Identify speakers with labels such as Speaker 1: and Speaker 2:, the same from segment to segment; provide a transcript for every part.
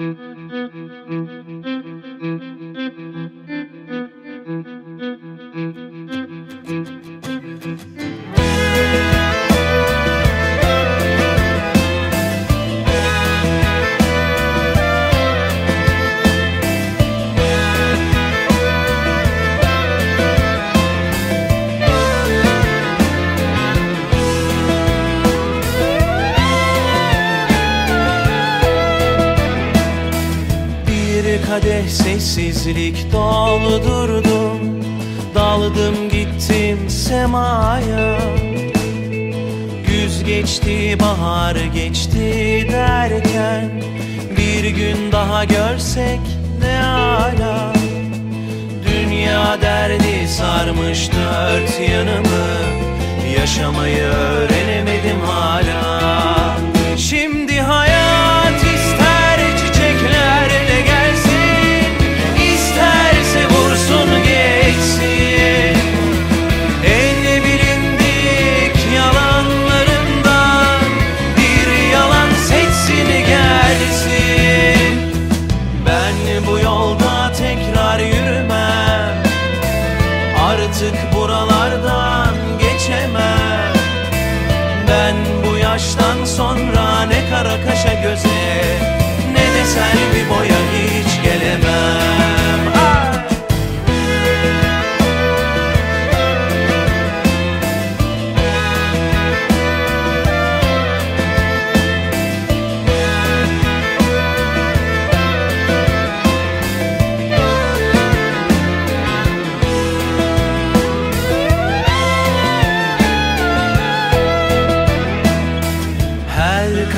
Speaker 1: Mm-hmm. Kadeh sessizlik doldurdum Daldım gittim semaya. Güz geçti bahar geçti derken Bir gün daha görsek ne ala. Dünya derdi sarmış dört yanımı Yaşamayı öğrenemedim hala. Şimdi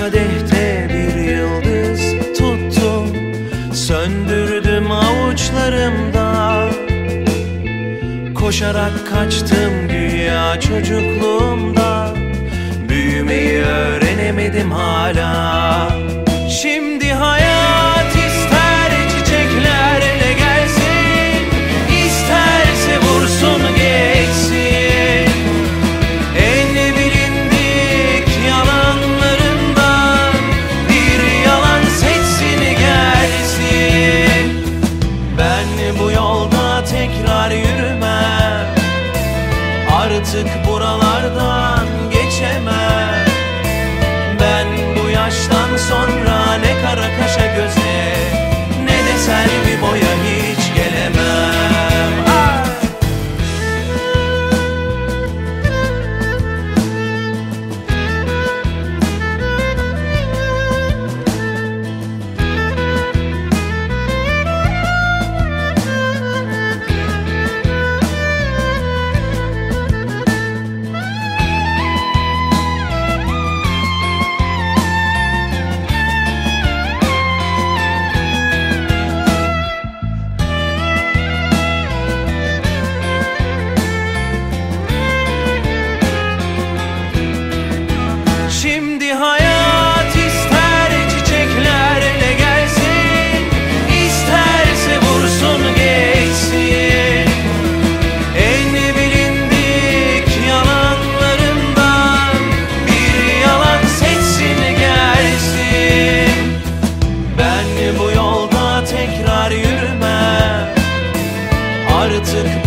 Speaker 1: kadehte bir yıldız tuttum. Söndürdüm avuçlarımda. Koşarak kaçtım güya çocukluğumda. Büyümeyi öğrenemedim hala buralardan geçemem to